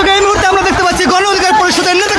আমরা দেখতে পাচ্ছি গণ অধিকার পরিষদের নেতা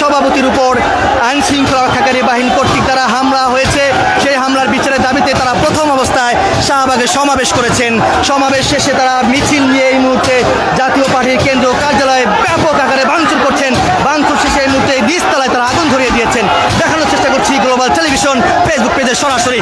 সভাপতির উপর আইন শৃঙ্খলা রক্ষাকারী বাহিনী কর্তৃক দ্বারা হামলা হয়েছে। সেই হামলার বিচারের দাবিতে তারা প্রথম অবস্থায় শাহবাগে সমাবেশ করেছেন। সমাবেশ শেষে তারা মিছিল নিয়ে এই মুহূর্তে জাতীয় পার্টির কেন্দ্র কার্যালয়ে ব্যাপক আকারে ভাঙচুর করছেন। ভাঙচুর শেষে এই মুহূর্তে নিচতলায় তারা আগুন ধরিয়ে দিয়েছেন। দেখানোর চেষ্টা করছি গ্লোবাল টেলিভিশন ফেসবুক পেজে সরাসরি।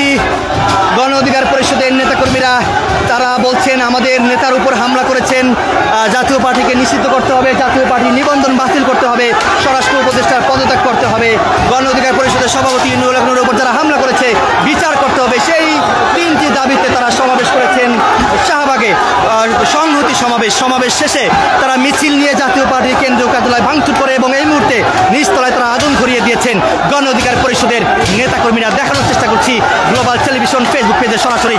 দেখছি গণ অধিকার পরিষদের নেতাকর্মীরা, তারা বলছেন, আমাদের নেতার উপর হামলা করেছেন জাতীয় পার্টিকে নিষিদ্ধ করতে হবে, জাতীয় পার্টি নিবন্ধন বাতিল করতে হবে, স্বরাষ্ট্র উপদেষ্টার পদত্যাগ করতে হবে। গণ অধিকার পরিষদের সভাপতি নুরুল উপর যারা হামলা করেছে, বিচার করতে হবে, সেই তিনটি দাবিতে তারা সমাবেশ করেছেন শাহবাগে। সংহতি সমাবেশ সমাবেশ শেষে তারা মিছিল নিয়ে জাতীয় পার্টির কেন্দ্রীয় কার্যালয় ভাঙচুর করে এবং এই মুহূর্তে নিচতলায় তারা আগুন ঘুরিয়ে দিয়েছেন গণ অধিকার পরিষদের নেতাকর্মীরা। দেখানোর চেষ্টা করছি গ্লোবাল টেলিভিশন ফেসবুক পেজে সরাসরি।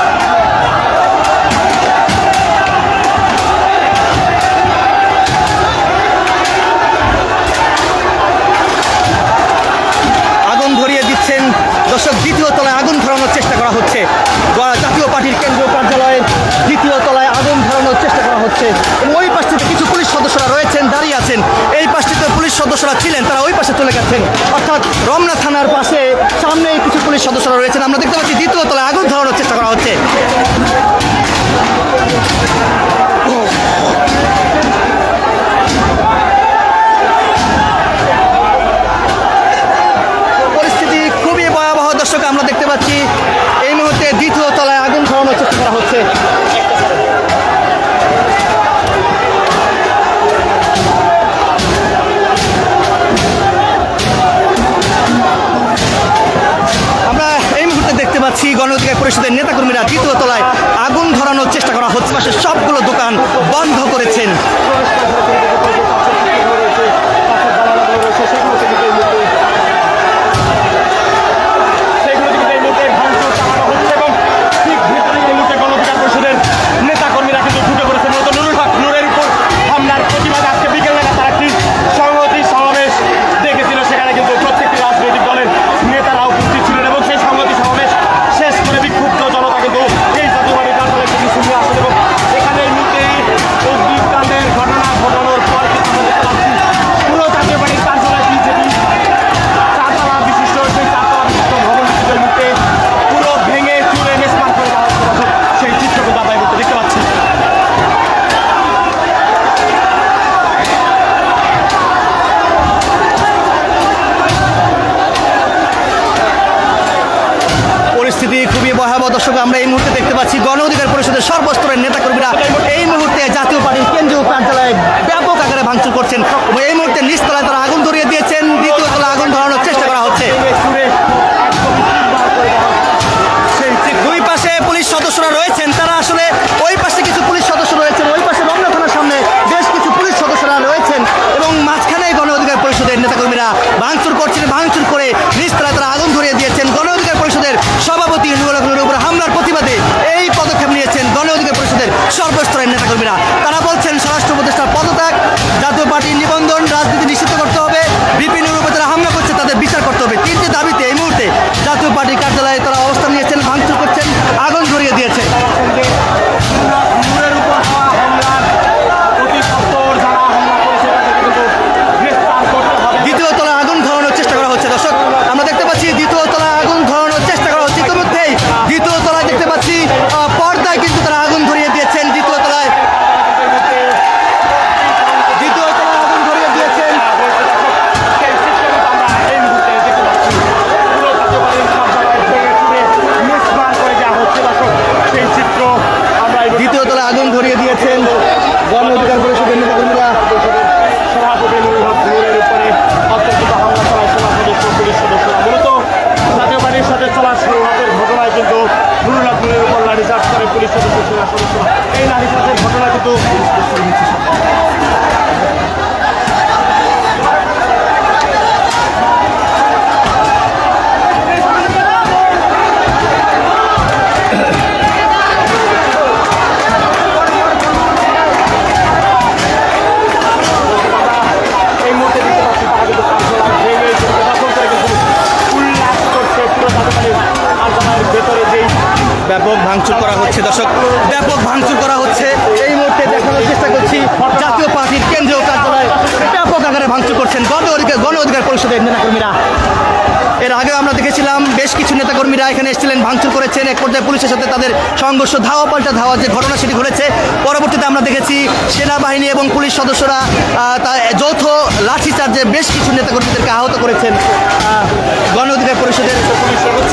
ওই পাশটিতে কিছু পুলিশ সদস্যরা রয়েছেন, দাঁড়িয়ে আছেন। এই পাশটিতে পুলিশ সদস্যরা ছিলেন, তারা ওই পাশে চলে গেছেন। অর্থাৎ রমনা থানার পাশে সামনে কিছু পুলিশ সদস্যরা রয়েছেন। আমরা দেখতে পাচ্ছি দ্বিতীয় তলায় আগুন ভাঙচুর করেছেন। এক পর্যায়ে পুলিশের সাথে তাদের সংঘর্ষ, ধাওয়া পাল্টা ধাওয়া যে ঘটনা সেটি ঘটেছে, পরবর্তীতে আমরা দেখেছি সেনাবাহিনী এবং পুলিশ সদস্যরা তা যৌথ লাঠিচার্জে বেশ কিছু নেতাকর্মীদেরকে আহত করেছেন গণ অধিকার পরিষদের। সর্বোচ্চ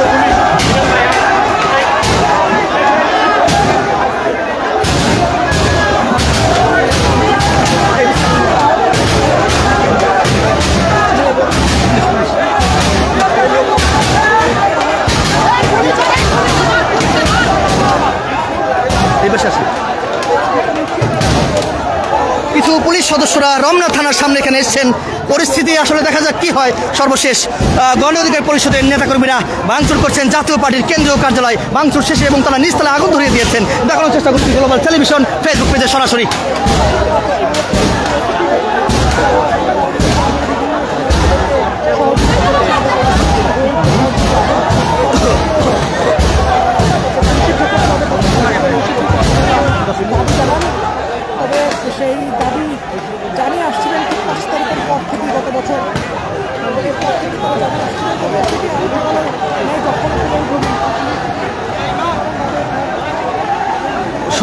কিছু পুলিশ সদস্যরা রমনা থানার সামনে এখানে এসছেন। পরিস্থিতি আসলে দেখা যাক কি হয়। সর্বশেষ গণ অধিকার পরিষদের নেতাকর্মীরা ভাঙচুর করছেন। জাতীয় পার্টির কেন্দ্রীয় কার্যালয় ভাঙচুর শেষে এবং তারা নিচতলা আগুন ধরিয়ে দিয়েছেন। দেখানোর চেষ্টা করছি গ্লোবাল টেলিভিশন ফেসবুক পেজে সরাসরি।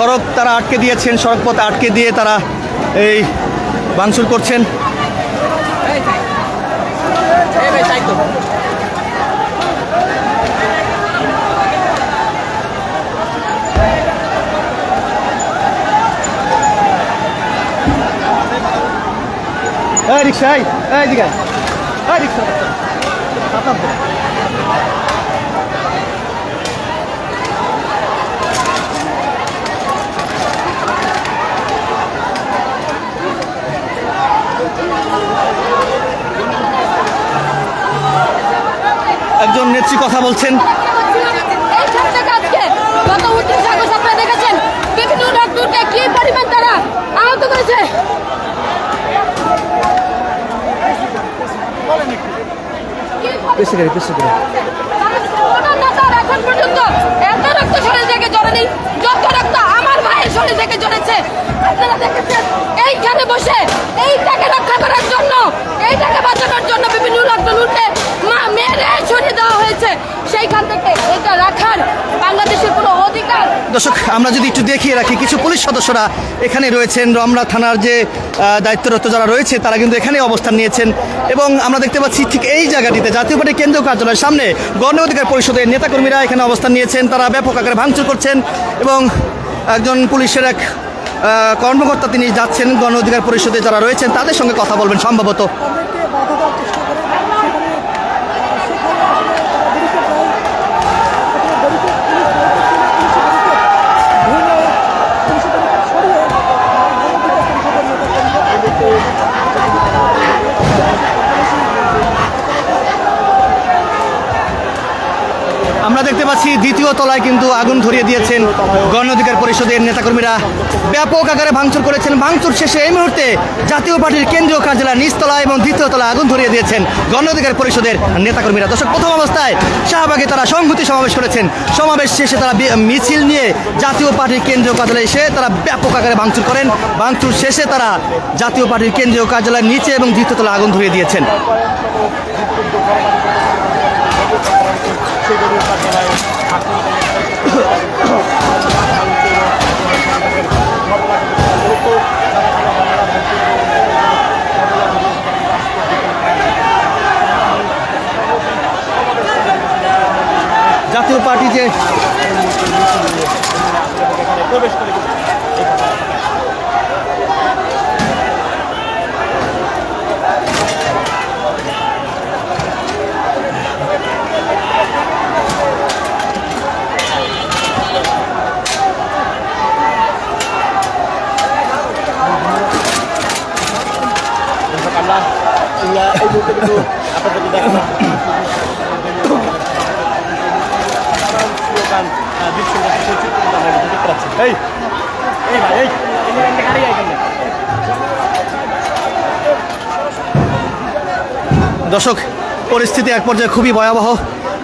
সড়ক তারা আটকে দিয়েছেন সড়ক পথ আটকে দিয়ে তারা এই ভাঙচুর করছেন। এই রিক্সা। বেশি করে বেশি করে কোনো নেতার এখন পর্যন্ত এত রক্ত শরীর থেকে জড়েনি যত রক্ত শরীর থেকে জড়েছে। আপনারা দেখেছেন, এইখানে বসে, এইটাকে রক্ষা করার জন্য, এইটাকে বাঁচানোর জন্য বিভিন্ন মা মেরে সরিয়ে দেওয়া হয়েছে। সেইখান থেকে এটা রাখার বাংলাদেশের কোনো অধিকার। দর্শক, আমরা যদি একটু দেখিয়ে রাখি, কিছু পুলিশ সদস্যরা এখানে রয়েছেন। রমনা থানার যে দায়িত্বরত যারা রয়েছে, তারা কিন্তু এখানে অবস্থান নিয়েছেন। এবং আমরা দেখতে পাচ্ছি ঠিক এই জায়গাটিতে জাতীয় পার্টির কেন্দ্রীয় কার্যালয়ের সামনে গণ অধিকার পরিষদের নেতাকর্মীরা এখানে অবস্থান নিয়েছেন। তারা ব্যাপক আকারে ভাঙচুর করছেন এবং একজন পুলিশের এক কর্মকর্তা তিনি যাচ্ছেন গণ অধিকার পরিষদে যারা রয়েছেন, তাদের সঙ্গে কথা বলবেন সম্ভবত। পাচ্ছি দ্বিতীয় তলায় কিন্তু আগুন ধরিয়ে দিয়েছেন গণ অধিকার পরিষদের নেতাকর্মীরা। ব্যাপক আকারে ভাঙচুর করেছেন। ভাঙচুর শেষে এই মুহূর্তে জাতীয় পার্টির কেন্দ্রীয় কার্যালয় নিচতলা এবং দ্বিতীয় তলায় আগুন ধরিয়ে দিয়েছেন গণ অধিকার পরিষদের নেতাকর্মীরা। দর্শক, প্রথম অবস্থায় শাহবাগে তারা সংহতি সমাবেশ করেছেন। সমাবেশ শেষে তারা মিছিল নিয়ে জাতীয় পার্টির কেন্দ্রীয় কার্যালয়ে এসে তারা ব্যাপক আকারে ভাঙচুর করেন। ভাঙচুর শেষে তারা জাতীয় পার্টির কেন্দ্রীয় কার্যালয়ের নিচে এবং দ্বিতীয় তলায় আগুন ধরিয়ে দিয়েছেন জাতীয় পার্টি যে আমরা এই মুহূর্তে কিন্তু আপনাদেরকে আমরা দেখতে পাচ্ছি এই এই ভাই এই এই গাড়ি আইকেন দর্শক পরিস্থিতি এক পর্যায়ে খুবই ভয়াবহ।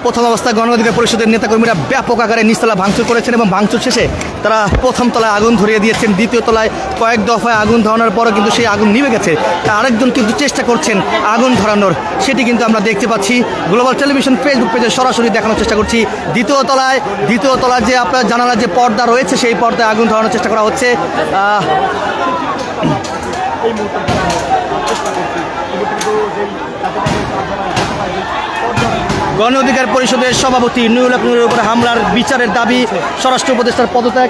প্রথম অবস্থায় গণঅধিকার পরিষদের নেতাকর্মীরা ব্যাপক আকারে নিচতলা ভাঙচুর করেছেন এবং ভাঙচুর শেষে তারা প্রথম তলায় আগুন ধরিয়ে দিয়েছেন। দ্বিতীয় তলায় কয়েক দফায় আগুন ধরানোর পরও কিন্তু সেই আগুন নিভে গেছে। তা আরেকজন কিন্তু চেষ্টা করছেন আগুন ধরানোর। সেটি কিন্তু আমরা দেখতে পাচ্ছি। গ্লোবাল টেলিভিশন ফেসবুক পেজে সরাসরি দেখানোর চেষ্টা করছি। দ্বিতীয় তলায় দ্বিতীয় তলায় যে আপনার জানালার যে পর্দা রয়েছে, সেই পর্দায় আগুন ধরানোর চেষ্টা করা হচ্ছে। গণ অধিকার পরিষদের সভাপতি নুরুল উপরে হামলার বিচারের দাবি স্বরাষ্ট্র উপদেষ্টার পদত্যাগ।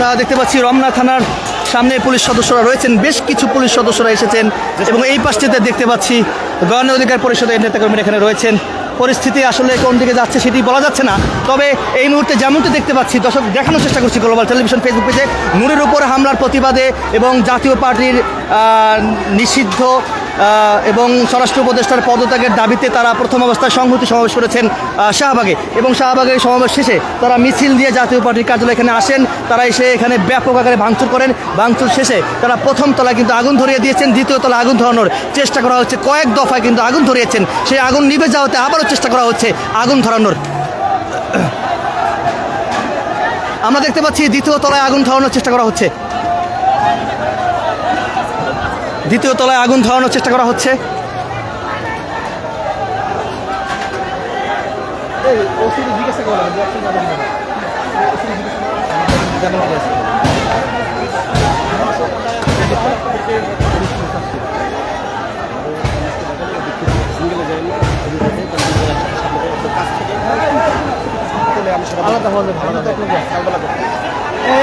আমরা দেখতে পাচ্ছি রমনা থানার সামনে পুলিশ সদস্যরা রয়েছেন, বেশ কিছু পুলিশ সদস্যরা এসেছেন এবং এই পাশটিতে দেখতে পাচ্ছি গণ অধিকার পরিষদের নেতাকর্মীরা এখানে রয়েছেন। পরিস্থিতি আসলে কোন দিকে যাচ্ছে সেটি বলা যাচ্ছে না, তবে এই মুহূর্তে যেমনটি দেখতে পাচ্ছি, দর্শক দেখানোর চেষ্টা করছি গ্লোবাল টেলিভিশন ফেসবুক পেজে নূরের উপর হামলার প্রতিবাদে এবং জাতীয় পার্টির নিষিদ্ধ এবং স্বরাষ্ট্র উপদেষ্টার পদত্যাগের দাবিতে তারা প্রথম অবস্থায় সংহতি সমাবেশ করেছেন শাহবাগে। এবং শাহবাগের সমাবেশ শেষে তারা মিছিল দিয়ে জাতীয় পার্টির কার্যালয় এখানে আসেন, তারা এসে এখানে ব্যাপক আকারে ভাঙচুর করেন। ভাঙচুর শেষে তারা প্রথম তলায় কিন্তু আগুন ধরিয়ে দিয়েছেন, দ্বিতীয় তলায় আগুন ধরানোর চেষ্টা করা হচ্ছে। কয়েক দফায় কিন্তু আগুন ধরিয়েছেন, সেই আগুন নিভে যাওয়াতে আবারও চেষ্টা করা হচ্ছে আগুন ধরানোর। আমরা দেখতে পাচ্ছি দ্বিতীয় তলায় আগুন ধরানোর চেষ্টা করা হচ্ছে। দ্বিতীয় তলায় আগুন ধরানোর চেষ্টা করা হচ্ছে।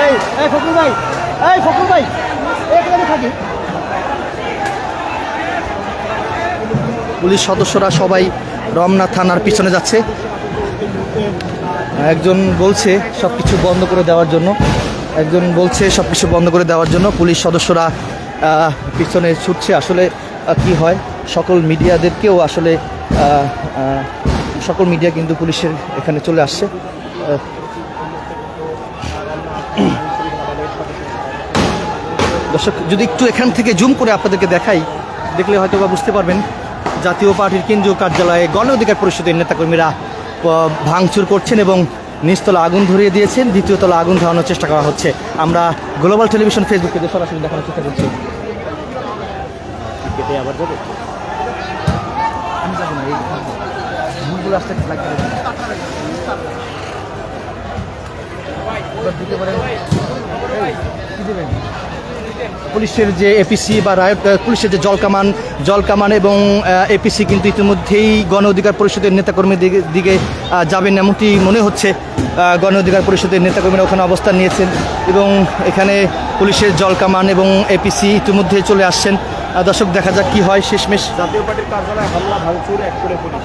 এই এই ফকরুল ভাই, এই ফকরুল ভাই, এখানে থাকি। পুলিশ সদস্যরা সবাই রমনা থানার পিছনে যাচ্ছে। একজন বলছে সব কিছু বন্ধ করে দেওয়ার জন্য। একজন বলছে সব কিছু বন্ধ করে দেওয়ার জন্য। পুলিশ সদস্যরা পিছনে ছুটছে। আসলে কি হয়? সকল মিডিয়াদেরকেও আসলে সকল মিডিয়া কিন্তু পুলিশের এখানে চলে আসছে। দর্শক, যদি একটু এখান থেকে জুম করে আপনাদেরকে দেখাই, দেখলে হয়তো বা বুঝতে পারবেন জাতীয় পার্টির কেন্দ্রীয় কার্যালয়ে গণ অধিকার পরিষদের নেতাকর্মীরা ভাঙচুর করছেন এবং নিচতলা আগুন ধরিয়ে দিয়েছেন। দ্বিতীয় তলা আগুন ধরানোর চেষ্টা করা হচ্ছে। আমরা গ্লোবাল টেলিভিশন ফেসবুক পেজে সরাসরি দেখানোর চেষ্টা করছি। আমি যাব না এই ভুলগুলো আসতে লাগবে দিতে পারেন। কি দেবেন? পুলিশের যে এপিসি বা রায়ত পুলিশের যে জলকামান জলকামান এবং এপিসি কিন্তু ইতিমধ্যেই গণ অধিকার পরিষদের নেতাকর্মীর দিকে দিকে যাবেন এমনটি মনে হচ্ছে। গণ অধিকার পরিষদের নেতাকর্মীরা ওখানে অবস্থান নিয়েছেন এবং এখানে পুলিশের জলকামান এবং এপিসি ইতিমধ্যে চলে আসছেন। দর্শক, দেখা যাক কি হয় শেষমেশ। জাতীয় পার্টির কার্যালয়ে হামলা ভাঙচুর এক করে পুলিশ।